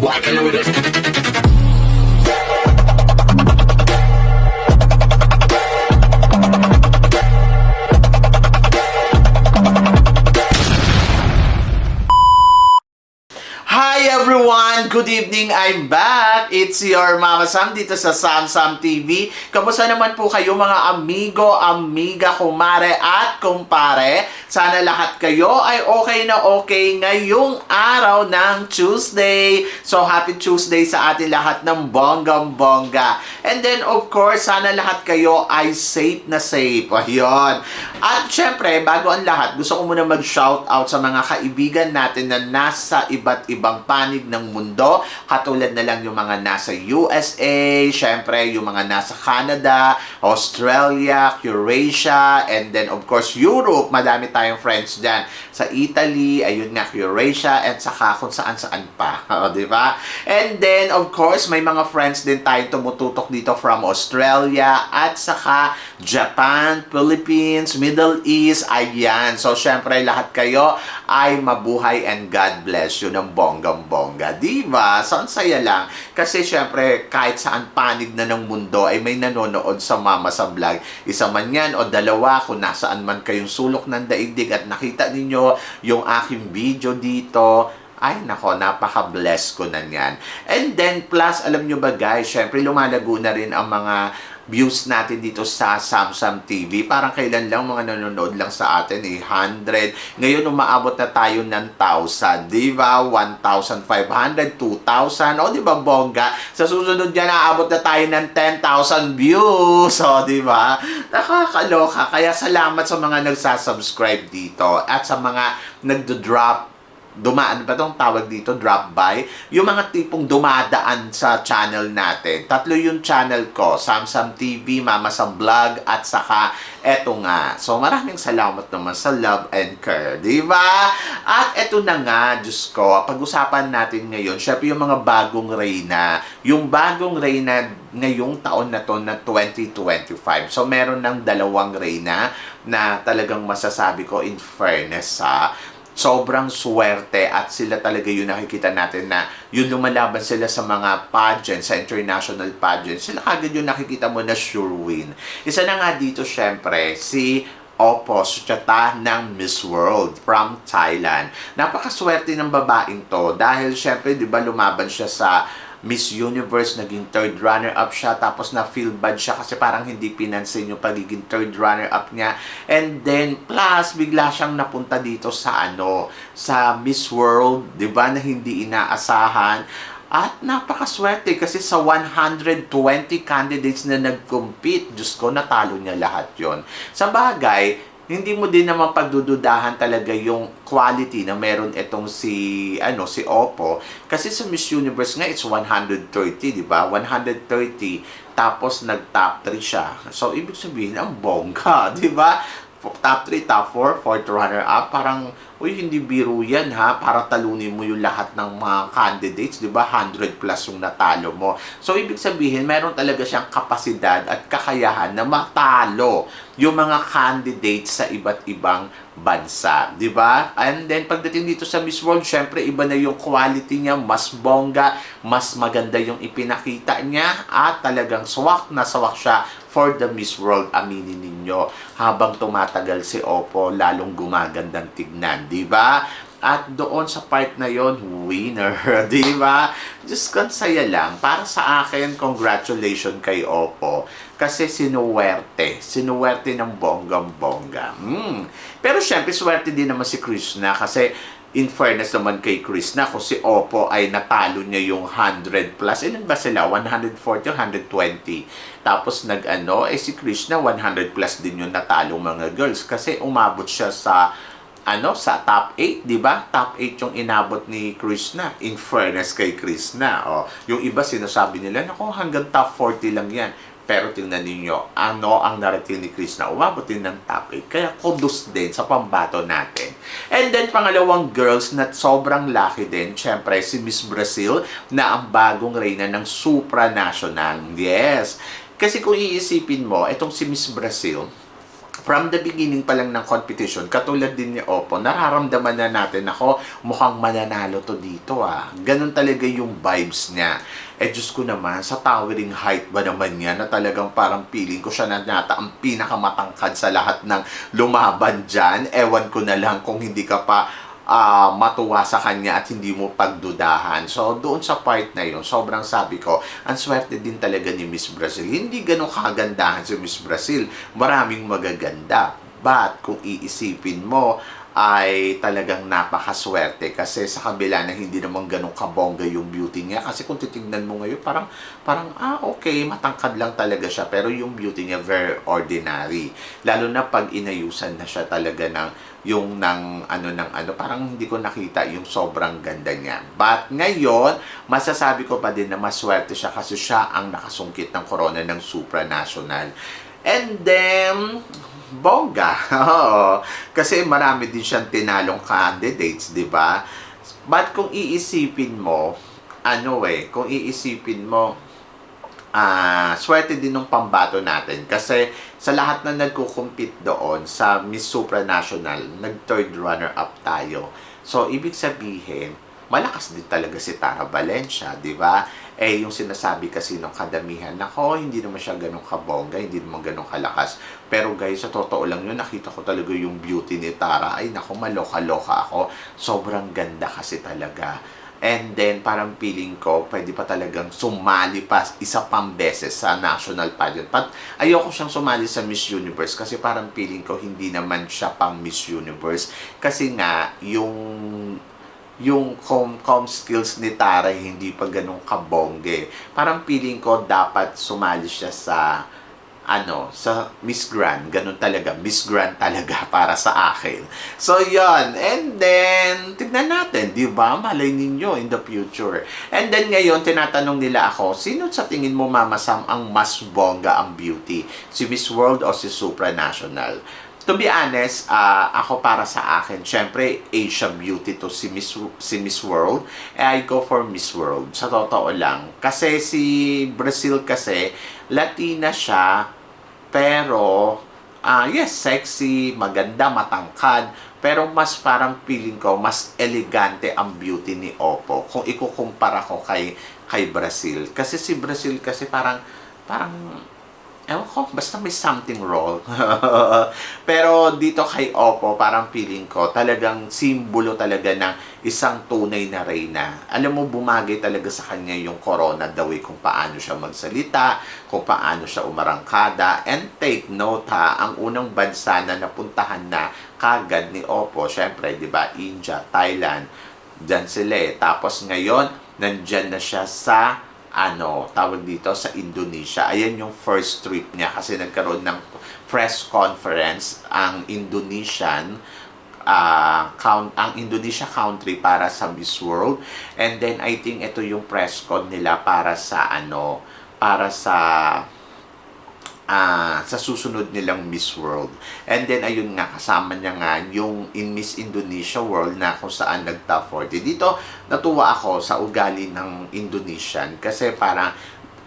walking with it. Everyone! Good evening! I'm back! It's your Mama Sam dito sa Sam TV. Kamusta naman po kayo mga amigo, amiga, kumare at kumpare? Sana lahat kayo ay okay na okay ngayong araw ng Tuesday. So happy Tuesday sa atin lahat ng bonggang bongga. And then of course, sana lahat kayo ay safe na safe. Ayun. At syempre, bago ang lahat, gusto ko muna mag-shout out sa mga kaibigan natin na nasa iba't ibang panig ng mundo. Katulad na lang yung mga nasa USA, syempre yung mga nasa Canada, Australia, Eurasia, and then of course Europe. Madami tayong friends dyan. Sa Italy, ayun nga, Eurasia, and saka kung saan-saan pa. O, di ba? And then, of course, may mga friends din tayong tumututok dito from Australia at saka Japan, Philippines, Middle East, ayan. So, syempre, lahat kayo ay mabuhay and God bless you ng bonggang-bongga. Di ba? So, ang saya lang. Kasi, syempre, kahit saan panig na ng mundo ay may nanonood sa Mama sa Vlog. Isa man yan o dalawa kung nasaan man kayong sulok ng daigdig at nakita ninyo yung aking video dito, ay nako, napaka-bless ko na yan. And then, plus, alam nyo ba guys, syempre lumalago na rin ang mga views natin dito sa Samsung TV. Parang kailan lang mga nanonood lang sa atin eh, 100. Ngayon, umaabot na tayo ng 1,000, di ba? 1,500, 2,000. O, di ba, bongga? Sa susunod yan, aabot na tayo ng 10,000 views. O, di ba? Nakakaloka. Kaya salamat sa mga nagsasubscribe dito at sa mga nagdo-drop dumaan ba tong tawag dito, drop by, yung mga tipong dumadaan sa channel natin. Tatlo yung channel ko, Samsung TV, Mama Sam Vlog, at saka eto nga. So maraming salamat naman sa love and care, di ba? At eto na nga, Diyos ko, pag-usapan natin ngayon, syempre yung mga bagong reyna, yung bagong reyna ngayong taon na to na 2025. So meron ng dalawang reyna na talagang masasabi ko in fairness sa sobrang swerte at sila talaga yung nakikita natin na yung lumalaban sila sa mga pageant, sa international pageant, sila kagad yung nakikita mo na sure win. Isa na nga dito syempre, si Oppo Suchata ng Miss World from Thailand. Napakaswerte ng babaeng to dahil syempre 'di ba lumaban siya sa Miss Universe, naging third runner-up siya, tapos na-feel bad siya kasi parang hindi pinansin yung pagiging third runner-up niya. And then, plus, bigla siyang napunta dito sa ano, sa Miss World, di ba, na hindi inaasahan. At napakaswerte kasi sa 120 candidates na nag-compete, Diyos ko, natalo niya lahat yon Sa bagay, hindi mo din naman pagdududahan talaga yung quality na meron itong si ano si Oppo. Kasi sa Miss Universe nga it's 130 di ba? 130 tapos nag top 3 siya. So ibig sabihin ang bongga di ba top 3, top 4, fourth runner up, parang, uy, hindi biro yan ha, para talunin mo yung lahat ng mga candidates, di ba? 100 plus yung natalo mo. So, ibig sabihin, meron talaga siyang kapasidad at kakayahan na matalo yung mga candidates sa iba't ibang bansa, di ba? And then, pagdating dito sa Miss World, syempre, iba na yung quality niya, mas bongga, mas maganda yung ipinakita niya, at talagang swak na swak siya for the Miss World, aminin ninyo. Habang tumatagal si Oppo, lalong gumagandang tignan, di ba? At doon sa part na yon winner, di ba? Just ko, saya lang. Para sa akin, congratulations kay Oppo. Kasi sinuwerte. Sinuwerte ng bonggang-bongga. Hmm. Pero syempre, swerte din naman si Krishna kasi in fairness naman kay Chris na kung si Oppo ay natalo niya yung 100 plus, ilan ba sila? 140 o 120? Tapos nag-ano, eh si Chris na 100 plus din yung natalo mga girls kasi umabot siya sa ano sa top 8, 'di ba? Top 8 yung inabot ni Krishna. In fairness kay Krishna. Oh, yung iba sinasabi nila, nako hanggang top 40 lang 'yan. Pero tingnan ninyo, ano ang narating ni Krishna? Umabot din ng top 8. Kaya kudos din sa pambato natin. And then, pangalawang girls na sobrang lucky din, syempre, si Miss Brazil na ang bagong reyna ng supranational. Yes. Kasi kung iisipin mo, itong si Miss Brazil, from the beginning pa lang ng competition, katulad din ni Oppo, nararamdaman na natin ako, mukhang mananalo to dito ah. Ganun talaga yung vibes niya. Eh, Diyos ko naman, sa towering height ba naman niya na talagang parang feeling ko siya na nata ang pinakamatangkad sa lahat ng lumaban dyan. Ewan ko na lang kung hindi ka pa ah, matuwa sa kanya at hindi mo pagdudahan. So, doon sa part na yun, sobrang sabi ko, ang swerte din talaga ni Miss Brazil. Hindi ganun kagandahan si Miss Brazil. Maraming magaganda. But, kung iisipin mo, ay talagang napakaswerte kasi sa kabila na hindi naman ganun kabongga yung beauty niya. Kasi kung titignan mo ngayon parang parang ah okay matangkad lang talaga siya. Pero yung beauty niya very ordinary. Lalo na pag inayusan na siya talaga ng yung ng ano ng ano parang hindi ko nakita yung sobrang ganda niya. But ngayon masasabi ko pa din na maswerte siya kasi siya ang nakasungkit ng corona ng supranational. And then bongga. Oo. Kasi marami din siyang tinalong candidates, di ba? But kung iisipin mo, ano eh, kung iisipin mo, ah, swerte din ng pambato natin. Kasi sa lahat na nagko-compete doon sa Miss Supranational, nag-third runner-up tayo. So, ibig sabihin, malakas din talaga si Tara Valencia, di ba? Eh, yung sinasabi kasi ng kadamihan, nako, hindi naman siya ganun kabongga, hindi naman ganun kalakas. Pero guys, sa totoo lang yun, nakita ko talaga yung beauty ni Tara. Ay, nako, maloka-loka ako. Sobrang ganda kasi talaga. And then, parang feeling ko, pwede pa talagang sumali pa isa pang beses sa national pageant. But, ayoko siyang sumali sa Miss Universe kasi parang feeling ko hindi naman siya pang Miss Universe. Kasi nga, yung yung com, com skills ni Tara hindi pa ganun kabongge. Parang feeling ko dapat sumali siya sa ano, sa Miss Grand. Ganun talaga. Miss Grand talaga para sa akin. So, yon And then, tignan natin, di ba? Malay ninyo in the future. And then, ngayon, tinatanong nila ako, sino sa tingin mo, Mama Sam, ang mas bongga ang beauty? Si Miss World o si Supranational? To be honest, ah, ako para sa akin, syempre, Asia Beauty to si Miss, si Miss World. Eh, I go for Miss World. Sa totoo lang. Kasi si Brazil kasi, Latina siya, pero, ah yes, sexy, maganda, matangkad. Pero mas parang feeling ko, mas elegante ang beauty ni Oppo kung ikukumpara ko kay, kay Brazil. Kasi si Brazil kasi parang, parang, ewan ko, basta may something wrong. Pero dito kay Oppo, parang feeling ko, talagang simbolo talaga ng isang tunay na reyna. Alam mo, bumagay talaga sa kanya yung corona, the way kung paano siya magsalita, kung paano siya umarangkada. And take note ha, ang unang bansa na napuntahan na kagad ni Oppo, syempre, di ba, India, Thailand, dyan sila eh. Tapos ngayon, nandyan na siya sa ano, tawag dito sa Indonesia. Ayan yung first trip niya kasi nagkaroon ng press conference ang Indonesian ah, count ang Indonesia country para sa Miss World and then I think ito yung press con nila para sa ano para sa ah sa susunod nilang Miss World. And then, ayun nga, kasama niya nga yung in Miss Indonesia World na kung saan nag-top 40. Dito, natuwa ako sa ugali ng Indonesian kasi parang,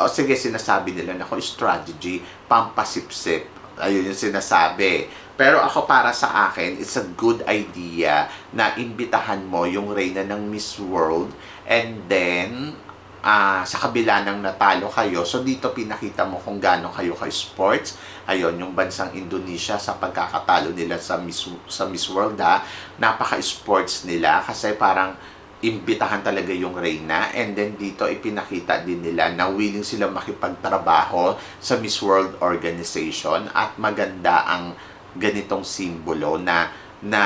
o sige, sinasabi nila na kung strategy, pampasipsip. Ayun yung sinasabi. Pero ako para sa akin, it's a good idea na imbitahan mo yung reyna ng Miss World and then ah sa kabila ng natalo kayo. So dito pinakita mo kung gaano kayo kay sports. Ayun, yung bansang Indonesia sa pagkakatalo nila sa Miss sa Miss World ha, napaka-sports nila kasi parang imbitahan talaga yung Reyna and then dito ipinakita din nila na willing sila makipagtrabaho sa Miss World Organization at maganda ang ganitong simbolo na na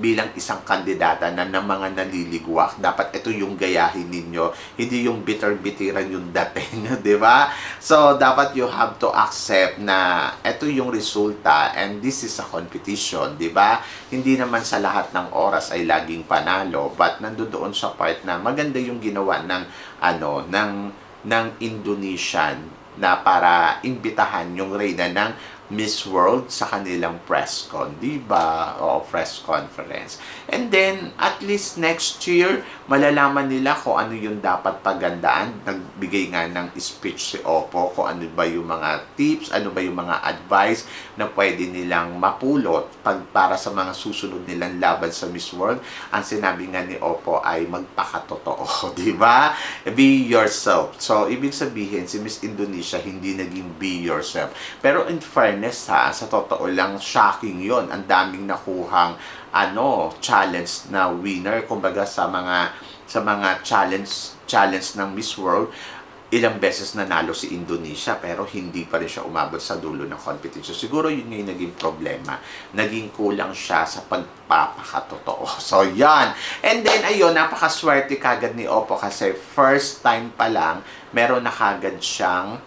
bilang isang kandidata na ng mga naliligwak, dapat ito yung gayahin ninyo, hindi yung bitter-bitiran yung dating, di ba? So, dapat you have to accept na ito yung resulta and this is a competition, di ba? Hindi naman sa lahat ng oras ay laging panalo, but nandoon sa part na maganda yung ginawa ng, ano, ng, ng Indonesian na para imbitahan yung reyna ng Miss World sa kanilang press con, di ba? O press conference. And then, at least next year, malalaman nila kung ano yung dapat pagandaan. Nagbigay nga ng speech si Oppo kung ano ba yung mga tips, ano ba yung mga advice na pwede nilang mapulot pag para sa mga susunod nilang laban sa Miss World. Ang sinabi nga ni Oppo ay magpakatotoo, di ba? Be yourself. So, ibig sabihin, si Miss Indonesia hindi naging be yourself. Pero in fairness ha, sa totoo lang, shocking yon Ang daming nakuhang ano, challenge na winner kumbaga sa mga sa mga challenge challenge ng Miss World ilang beses nanalo si Indonesia pero hindi pa rin siya umabot sa dulo ng competition. Siguro yun yung naging problema. Naging kulang siya sa pagpapakatotoo. So, yan. And then, ayun, napakaswerte kagad ni Oppo kasi first time pa lang, meron na kagad siyang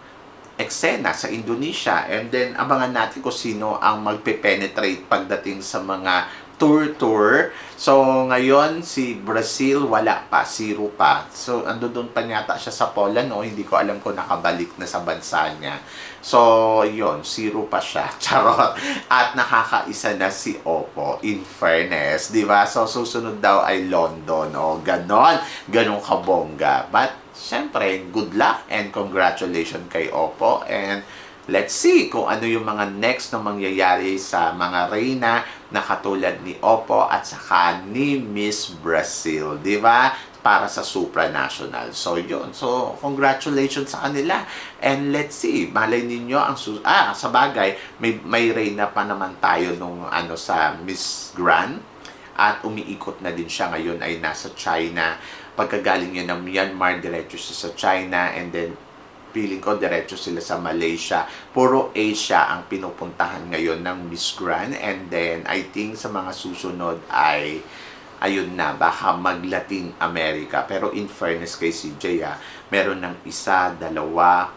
eksena sa Indonesia. And then, abangan natin kung sino ang magpe-penetrate pagdating sa mga tour-tour. So, ngayon, si Brazil, wala pa, zero pa. So, ando doon pa yata siya sa Poland, o hindi ko alam kung nakabalik na sa bansa niya. So, yon zero pa siya. Charot. At nakakaisa na si Oppo, in fairness, di ba? So, susunod daw ay London, o ganon. Ganon kabongga. But, syempre, good luck and congratulations kay Oppo. And, let's see kung ano yung mga next na mangyayari sa mga reyna na katulad ni Oppo at saka ni Miss Brazil, di ba? Para sa supranational. So, yun. So, congratulations sa kanila. And let's see, malay ninyo ang sus- ah, sa bagay, may may reyna pa naman tayo nung ano sa Miss Grand at umiikot na din siya ngayon ay nasa China. Pagkagaling niya ng Myanmar, diretso siya sa China and then feeling ko diretso sila sa Malaysia. Puro Asia ang pinupuntahan ngayon ng Miss Grand and then I think sa mga susunod ay ayun na, baka mag-Latin America. Pero in fairness kay CJ, ah, meron ng isa, dalawa,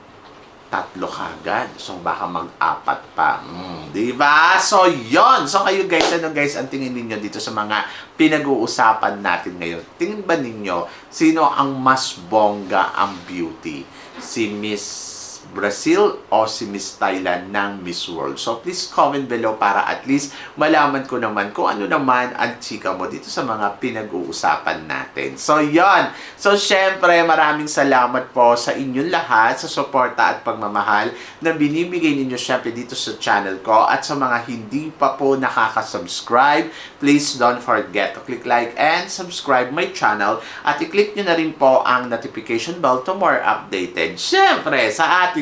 tatlo kagad. So, baka mag-apat pa. Mm, di ba? So, yon So, kayo guys, ano guys, ang tingin ninyo dito sa mga pinag-uusapan natin ngayon? Tingin ba ninyo, sino ang mas bongga ang beauty? Si Miss Brazil o si Miss Thailand ng Miss World. So, please comment below para at least malaman ko naman kung ano naman ang chika mo dito sa mga pinag-uusapan natin. So, yon So, syempre, maraming salamat po sa inyong lahat sa suporta at pagmamahal na binibigay ninyo syempre dito sa channel ko. At sa mga hindi pa po nakaka-subscribe, please don't forget to click like and subscribe my channel at i-click nyo na rin po ang notification bell to more updated. Syempre, sa ating